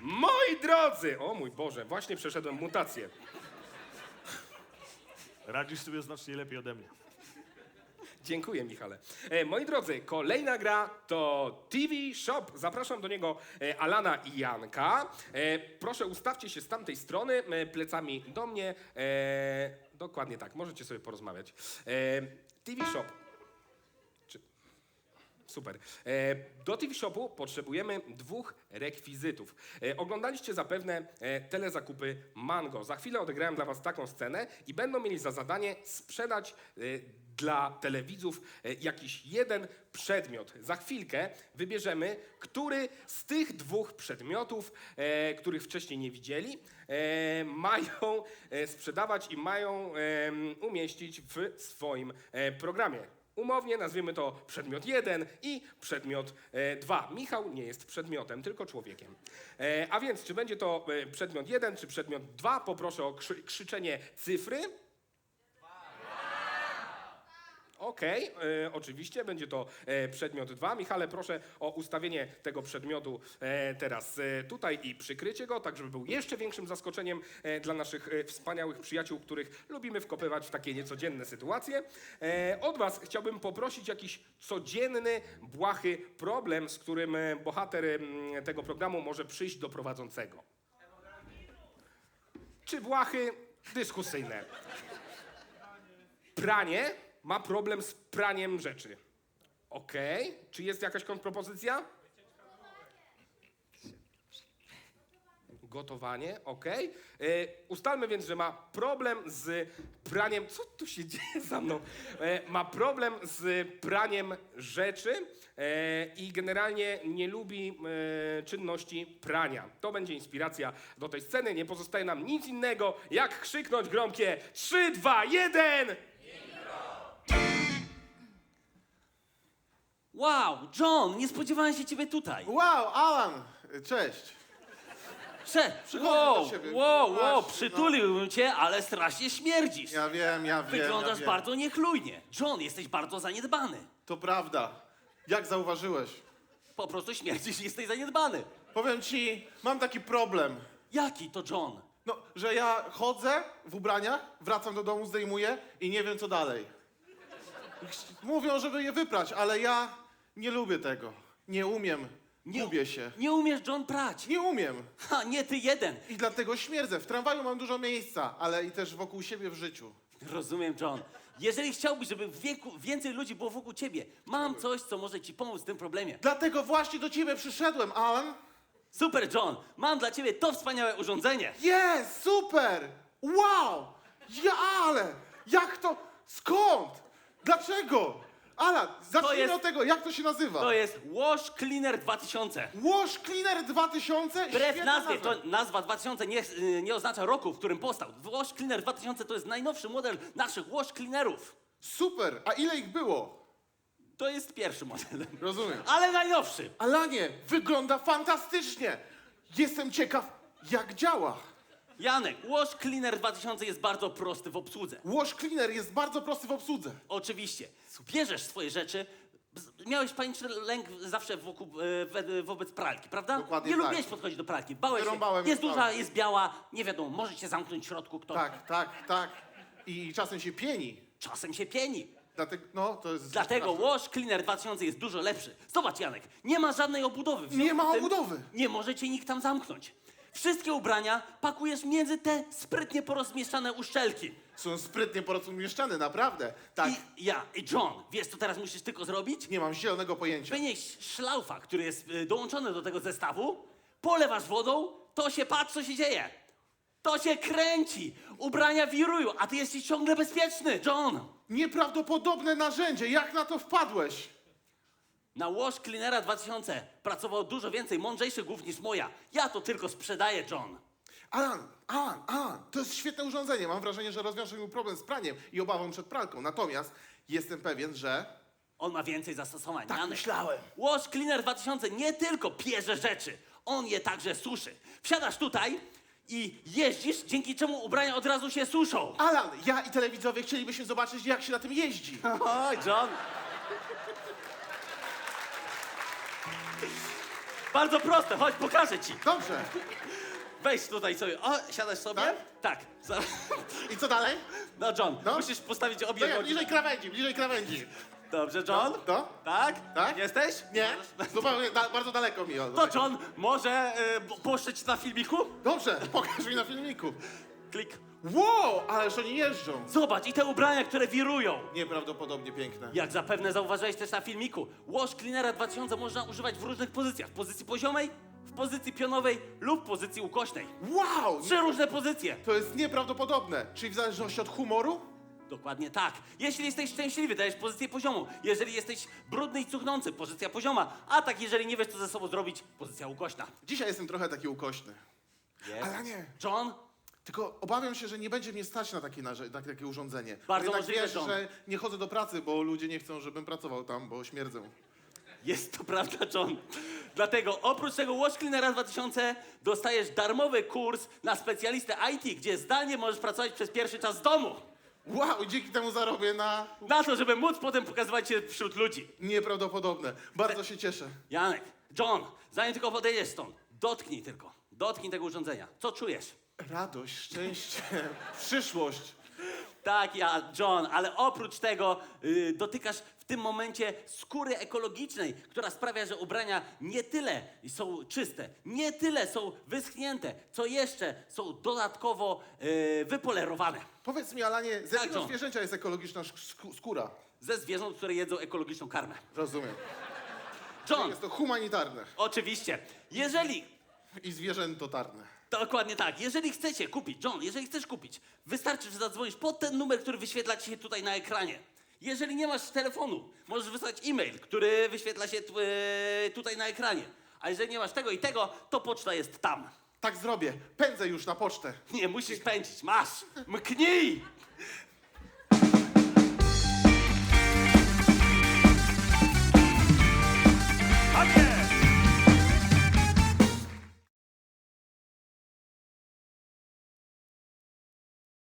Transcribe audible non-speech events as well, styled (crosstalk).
Moi drodzy! O mój Boże, właśnie przeszedłem mutację. Radzisz sobie znacznie lepiej ode mnie. Dziękuję, Michale. E, moi drodzy, kolejna gra to TV Shop. Zapraszam do niego e, Alana i Janka. E, proszę, ustawcie się z tamtej strony, e, plecami do mnie. E, dokładnie tak, możecie sobie porozmawiać. E, TV Shop. Super. E, do TV Shopu potrzebujemy dwóch rekwizytów. E, oglądaliście zapewne e, telezakupy Mango. Za chwilę odegrałem dla Was taką scenę i będą mieli za zadanie sprzedać dla telewidzów jakiś jeden przedmiot. Za chwilkę wybierzemy, który z tych dwóch przedmiotów, których wcześniej nie widzieli, mają sprzedawać i mają umieścić w swoim programie. Umownie nazwiemy to przedmiot 1 i przedmiot 2. Michał nie jest przedmiotem, tylko człowiekiem. E, a więc, czy będzie to e, przedmiot 1 czy przedmiot 2? Poproszę o krzy krzyczenie cyfry. Okej, e, oczywiście będzie to e, przedmiot 2. Michale, proszę o ustawienie tego przedmiotu e, teraz e, tutaj i przykrycie go, tak żeby był jeszcze większym zaskoczeniem e, dla naszych e, wspaniałych przyjaciół, których lubimy wkopywać w takie niecodzienne sytuacje. E, od Was chciałbym poprosić jakiś codzienny, błahy problem, z którym e, bohater em, tego programu może przyjść do prowadzącego. Czy błachy dyskusyjne? Pranie ma problem z praniem rzeczy. Okej. Czy jest jakaś kontrpropozycja? Gotowanie, okej. E, Ustalmy więc, że ma problem z praniem. Co tu się dzieje za mną? E, ma problem z praniem rzeczy e, i generalnie nie lubi e, czynności prania. To będzie inspiracja do tej sceny. Nie pozostaje nam nic innego, jak krzyknąć gromkie 3, 2, 1! Wow, John, nie spodziewałem się ciebie tutaj. Wow, Alan! Cześć. Prze, Przychodzę wow, do ciebie. wow, wow, Właśnie, przytuliłbym cię, ale strasznie śmierdzisz. Ja wiem, ja wiem. Wyglądasz ja wiem. bardzo niechlujnie. John, jesteś bardzo zaniedbany. To prawda. Jak zauważyłeś? Po prostu śmierdzisz i (laughs) jesteś zaniedbany. Powiem ci, mam taki problem. Jaki to John? No, że ja chodzę w ubraniach, wracam do domu, zdejmuję i nie wiem co dalej. Mówią, żeby je wyprać, ale ja nie lubię tego. Nie umiem. Nie- Gubię się. Nie umiesz John prać. Nie umiem. Ha, nie ty jeden. I dlatego śmierdzę. W tramwaju mam dużo miejsca, ale i też wokół siebie w życiu. Rozumiem, John. Jeżeli chciałbyś, żeby w wieku więcej ludzi było wokół ciebie, mam coś, co może ci pomóc w tym problemie. Dlatego właśnie do ciebie przyszedłem, Alan. Super, John. Mam dla ciebie to wspaniałe urządzenie. Jest, super! Wow! Ja, ale! Jak to? Skąd? Dlaczego? Alan, zacznijmy jest- od tego, jak to się nazywa? To jest Wash Cleaner 2000. Wash Cleaner 2000? Wbrew Świetna nazwie, nazwa. to nazwa 2000 nie, y, nie oznacza roku, w którym powstał. Wash Cleaner 2000 to jest najnowszy model naszych Wash Cleanerów. Super, a ile ich było? To jest pierwszy model. Rozumiem. Ale najnowszy. Alanie, wygląda fantastycznie! Jestem ciekaw, jak działa. Janek, Wash Cleaner 2000 jest bardzo prosty w obsłudze. Wash Cleaner jest bardzo prosty w obsłudze. Oczywiście. Bierzesz swoje rzeczy. z- Miałeś paniczny lęk zawsze wokół, e, we- wobec pralki, prawda? Dokładnie nie tak. lubiłeś podchodzić do pralki. Bałeś się. Wyrąbałem Jest duża, jest biała, nie wiadomo, może się zamknąć w środku kto. Tak, tak, tak. I czasem się pieni. Czasem się pieni. Dlatego, no, to jest... Dlatego Wash Cleaner 2000 jest dużo lepszy. Zobacz, Janek, nie ma żadnej obudowy. W Nie związku ma z tym obudowy. Nie może cię nikt tam zamknąć. Wszystkie ubrania pakujesz między te sprytnie porozmieszczane uszczelki. Są sprytnie porozumieszczane, naprawdę. Tak, I ja, i John, wiesz co teraz musisz tylko zrobić? nie mam zielonego pojęcia. Wynieś szlaufa, który jest y, dołączony do tego zestawu, polewasz wodą, to się patrz, co się dzieje. To się kręci, ubrania wirują, a ty jesteś ciągle bezpieczny, John. Nieprawdopodobne narzędzie, jak na to wpadłeś? Na Wash Cleanera 2000 pracowało dużo więcej mądrzejszych głów niż moja. Ja to tylko sprzedaję, John. Alan, Alan, Alan, to jest świetne urządzenie. Mam wrażenie, że rozwiąże mi problem z praniem i obawą przed pralką. Natomiast jestem pewien, że... On ma więcej zastosowań. Tak Janek. myślałem. Wash Cleaner 2000 nie tylko pierze rzeczy, on je także suszy. Wsiadasz tutaj i jeździsz, dzięki czemu ubrania od razu się suszą. Alan, ja i telewidzowie chcielibyśmy zobaczyć, jak się na tym jeździ. (laughs) Oj, John. Bardzo proste, chodź, pokażę ci. Dobrze. Weź tutaj sobie. O, siadasz sobie? Tak? Tak. Za- I co dalej? No John, No. musisz postawić No obie ja, nogi. bliżej krawędzi, bliżej krawędzi. Dobrze, John? No? Tak? Tak? Jesteś? Nie? Zupełnie, da, bardzo daleko mi. od- To John, może y, puszczę ci na filmiku? Dobrze, (laughs) pokaż mi na filmiku. Klik. Wow, ależ oni jeżdżą. Zobacz, i te ubrania, które wirują. Nieprawdopodobnie piękne. Jak zapewne zauważyłeś też na filmiku, Wash Cleanera 2000 można używać w różnych pozycjach. W pozycji poziomej, w pozycji pionowej lub w pozycji ukośnej. Wow, Trzy różne pozycje. to jest nieprawdopodobne. Czyli w zależności od humoru? Dokładnie tak. Jeśli jesteś szczęśliwy, dajesz pozycję poziomą. Jeżeli jesteś brudny i cuchnący, pozycja pozioma. A tak, jeżeli nie wiesz, co ze sobą zrobić, pozycja ukośna. Dzisiaj jestem trochę taki ukośny. Ale nie. John, Tylko obawiam się, że nie będzie mnie stać na takie, narze- na takie urządzenie. Bardzo Jednak możliwe, wiesz, że nie chodzę do pracy, bo ludzie nie chcą, żebym pracował tam, bo śmierdzę. Jest to prawda, John. Dlatego oprócz tego Watch Cleanera 2000 dostajesz darmowy kurs na specjalistę IT, gdzie zdalnie możesz pracować przez pierwszy czas z domu. Wow, dzięki temu zarobię na Na to, żeby móc potem pokazywać się wśród ludzi. nieprawdopodobne. Bardzo się cieszę. Janek, John, zanim tylko podejdziesz stąd, dotknij tylko. Dotknij tego urządzenia. Co czujesz? Radość, szczęście, (laughs) przyszłość. Tak, ja, John, ale oprócz tego y, dotykasz w tym momencie skóry ekologicznej, która sprawia, że ubrania nie tyle są czyste, nie tyle są wyschnięte, co jeszcze są dodatkowo y, wypolerowane. Powiedz mi, Alanie, z Tak, jakiego John. zwierzęcia jest ekologiczna sk- sk- skóra? Ze zwierząt, które jedzą ekologiczną karmę. Rozumiem. John, Jest to humanitarne oczywiście, jeżeli i zwierzętotarne. Dokładnie tak. Jeżeli chcecie kupić, John, jeżeli chcesz kupić, wystarczy, że zadzwonisz pod ten numer, który wyświetla ci się tutaj na ekranie. Jeżeli nie masz telefonu, możesz wysłać e-mail, który wyświetla się tu- e, tutaj na ekranie. A jeżeli nie masz tego i tego, to poczta jest tam. Tak zrobię. Pędzę już na pocztę. Nie musisz pędzić, masz! Mknij!